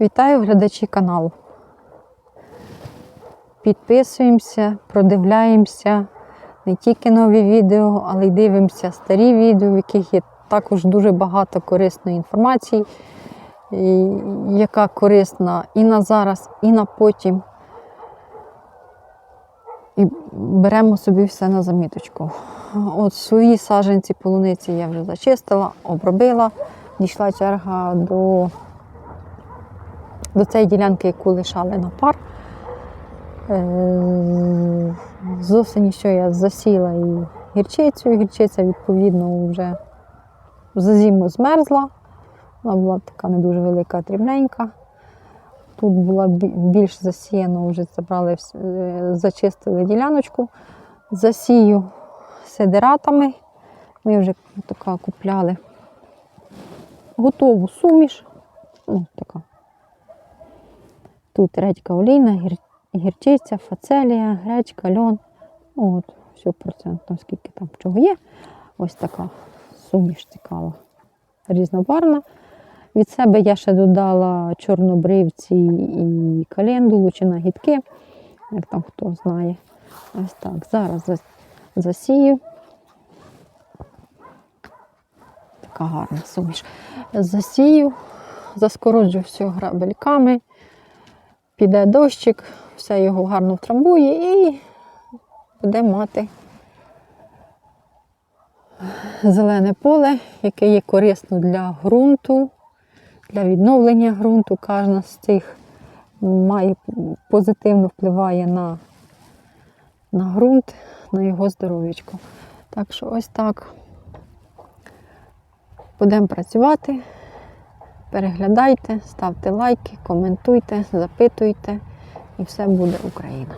Вітаю глядачі каналу. Підписуємося, продивляємося не тільки нові відео, але й дивимося старі відео, в яких є також дуже багато корисної інформації, яка корисна і на зараз, і на потім. І беремо собі все на заміточку. От свої саджанці полуниці я вже зачистила, обробила. Дійшла черга до до цієї ділянки, яку лишали на пар. Е, З осені що я засіла і гірчицю. Гірчиця, відповідно, вже за зиму змерзла. Вона була така не дуже велика, дрібненька. Тут була більш засіяна, вже забрали, е, зачистили діляночку. Засію сидератами. Ми вже така купляли готову суміш. Ну, така Тут редька олійна, гір, гірчиця, фацелія, гречка, льон. От, все процентно, скільки там чого є. Ось така суміш цікава, різнобарна. Від себе я ще додала чорнобривці і календулу чи нагідки, як там хто знає. Ось так. Зараз засію. Така гарна суміш. Засію, заскороджу все грабельками піде дощик, все його гарно втрамбує і буде мати зелене поле, яке є корисно для ґрунту, для відновлення ґрунту. Кожна з цих має позитивно впливає на, на ґрунт, на його здоров'ячко. Так що ось так. Будемо працювати. Переглядайте, ставте лайки, коментуйте, запитуйте, і все буде Україна.